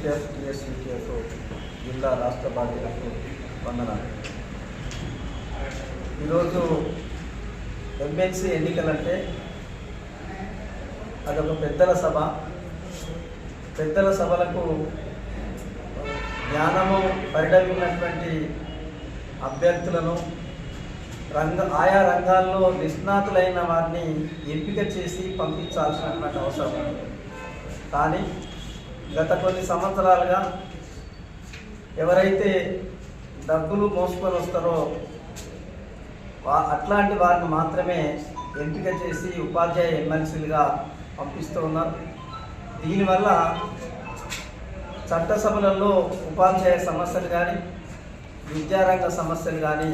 CPF టిఎస్సిపిఎఫ్ జిల్లా రాష్ట్ర బాధ్యులకు వందనాలు. ఈరోజు ఎంఎన్సీ ఎన్నికలంటే అదొక పెద్దల సభ. పెద్దల సభలకు జ్ఞానము పరిడమినటువంటి అభ్యర్థులను రంగ ఆయా రంగాల్లో నిష్ణాతులైన వారిని ఎంపిక చేసి పంపించాల్సినటువంటి అవసరం ఉంది. కానీ గత కొన్ని సంవత్సరాలుగా ఎవరైతే డబ్బులు మోసుకొని వస్తారో అట్లాంటి వారిని మాత్రమే ఎంపిక చేసి ఉపాధ్యాయ ఎమ్మెల్సీలుగా పంపిస్తూ ఉన్నారు. దీనివల్ల చట్టసభలలో ఉపాధ్యాయ సమస్యలు కానీ విద్యారంగ సమస్యలు కానీ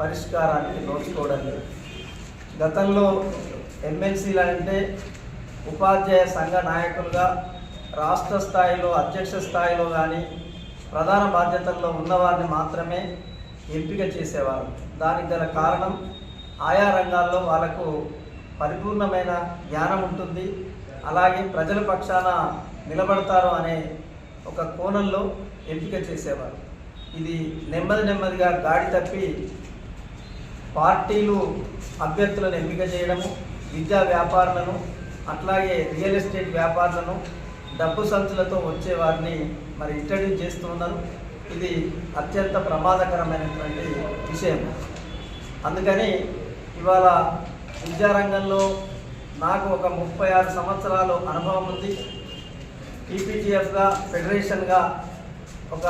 పరిష్కారానికి నోచుకోవడం లేదు. గతంలో ఎమ్మెల్సీలు అంటే ఉపాధ్యాయ సంఘ నాయకులుగా రాష్ట్ర స్థాయిలో అధ్యక్ష స్థాయిలో కానీ ప్రధాన బాధ్యతల్లో ఉన్నవారిని మాత్రమే ఎంపిక చేసేవారు. దానికి గల కారణం ఆయా రంగాల్లో వాళ్ళకు పరిపూర్ణమైన జ్ఞానం ఉంటుంది. అలాగే ప్రజల పక్షాన నిలబడతారు అనే ఒక కోణంలో ఎంపిక చేసేవారు. ఇది నెమ్మది నెమ్మదిగా గాడి తప్పి పార్టీలు అభ్యర్థులను ఎంపిక చేయడము విద్యా వ్యాపారులను అట్లాగే రియల్ ఎస్టేట్ వ్యాపారులను డబ్బు సంచులతో వచ్చే వారిని మరి ఇంట్రడ్యూస్ చేస్తూ ఉన్నారు. ఇది అత్యంత ప్రమాదకరమైనటువంటి విషయం. అందుకని ఇవాళ విద్యారంగంలో నాకు ఒక ముప్పై ఆరు సంవత్సరాలు అనుభవం ఉంది. ఈపీటీఎఫ్గా ఫెడరేషన్గా ఒక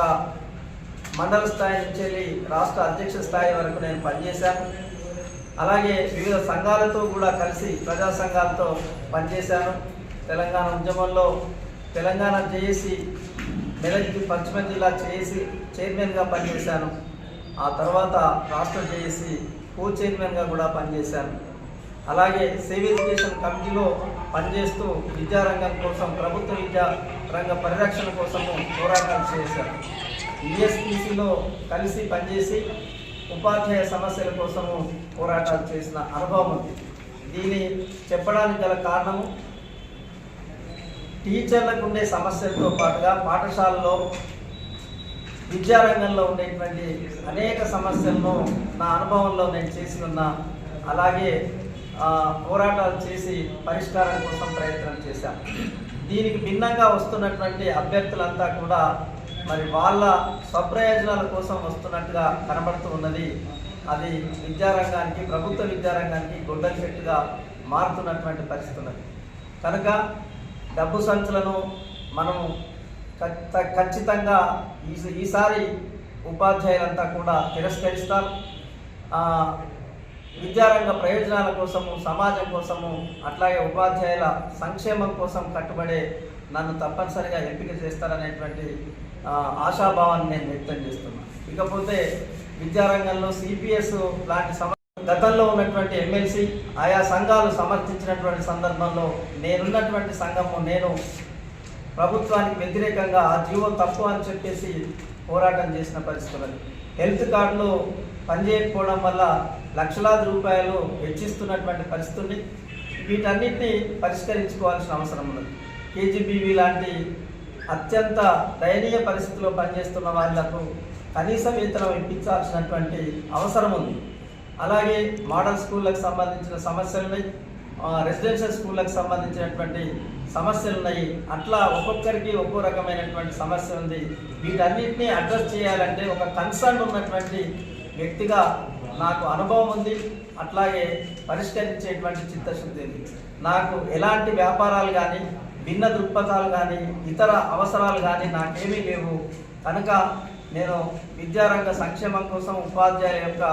మండల స్థాయి నుంచి వెళ్ళి రాష్ట్ర అధ్యక్ష స్థాయి వరకు నేను పనిచేశాను. అలాగే వివిధ సంఘాలతో కూడా కలిసి ప్రజా సంఘాలతో పనిచేశాను. తెలంగాణ ఉద్యమంలో తెలంగాణ జేఏసీ మెదక్ పశ్చిమ జిల్లా చేసి చైర్మన్గా పనిచేశాను. ఆ తర్వాత రాష్ట్ర జేఏసీ కో చైర్మన్గా కూడా పనిచేశాను. అలాగే సేవ్ ఎడ్యుకేషన్ కమిటీలో పనిచేస్తూ విద్యారంగం కోసం ప్రభుత్వ విద్యా రంగ పరిరక్షణ కోసము పోరాటాలు చేశాను. ఈఎస్పిసిలో కలిసి పనిచేసి ఉపాధ్యాయ సమస్యల కోసము పోరాటాలు చేసిన అనుభవం ఉంది. దీన్ని చెప్పడానికి గల కారణము టీచర్లకు ఉండే సమస్యలతో పాటుగా పాఠశాలలో విద్యారంగంలో ఉండేటువంటి అనేక సమస్యలను నా అనుభవంలో నేను చేసి ఉన్నా అలాగే పోరాటాలు చేసి పరిష్కారం కోసం ప్రయత్నం చేశాను దీనికి భిన్నంగా వస్తున్నటువంటి అభ్యర్థులంతా కూడా మరి వాళ్ళ స్వప్రయోజనాల కోసం వస్తున్నట్టుగా కనబడుతూ ఉన్నది. అది విద్యారంగానికి ప్రభుత్వ విద్యారంగానికి గుడ్డ చెట్టుగా మారుతున్నటువంటి పరిస్థితి ఉన్నది. కనుక డబ్బు సంచులను మనము ఖచ్చితంగా ఈ- ఈసారి ఉపాధ్యాయులంతా కూడా తిరస్కరిస్తారు. విద్యారంగ ప్రయోజనాల కోసము సమాజం కోసము అట్లాగే ఉపాధ్యాయుల సంక్షేమం కోసం కట్టుబడే నన్ను తప్పనిసరిగా ఎంపిక చేస్తారనేటువంటి ఆశాభావాన్ని నేను వ్యక్తం చేస్తున్నాను. ఇకపోతే విద్యారంగంలో సిపిఎస్ లాంటి గతంలో ఉన్నటువంటి ఎమ్మెల్సీ ఆయా సంఘాలు సమర్థించినటువంటి సందర్భంలో నేనున్నటువంటి సంఘము నేను ప్రభుత్వానికి వ్యతిరేకంగా ఆ జీవో తప్పు అని చెప్పేసి పోరాటం చేసిన పరిస్థితులు హెల్త్ కార్డులు పనిచేయకపోవడం వల్ల లక్షలాది రూపాయలు వెచ్చిస్తున్నటువంటి పరిస్థితి వీటన్నిటిని పరిష్కరించుకోవాల్సిన అవసరం ఉన్నది. కేజీబీవీ లాంటి అత్యంత దయనీయ పరిస్థితిలో పనిచేస్తున్న వాళ్ళకు కనీస వేతనం ఇప్పించాల్సినటువంటి అవసరం ఉంది. అలాగే మోడల్ స్కూళ్ళకు సంబంధించిన సమస్యలు ఉన్నాయి రెసిడెన్షియల్ స్కూళ్ళకు సంబంధించినటువంటి సమస్యలు ఉన్నాయి అట్లా ఒక్కొక్కరికి ఒక్కో రకమైనటువంటి సమస్య ఉంది వీటన్నిటిని అడ్రస్ చేయాలంటే ఒక కన్సర్న్ ఉన్నటువంటి వ్యక్తిగా నాకు అనుభవం ఉంది. అట్లాగే పరిష్కరించేటువంటి చిత్తశుద్ధి ఉంది. నాకు ఎలాంటి వ్యాపారాలు కానీ భిన్న దృక్పథాలు కానీ ఇతర అవసరాలు కానీ నాకేమీ లేవు. కనుక నేను విద్యారంగ సంక్షేమం కోసం ఉపాధ్యాయుల యొక్క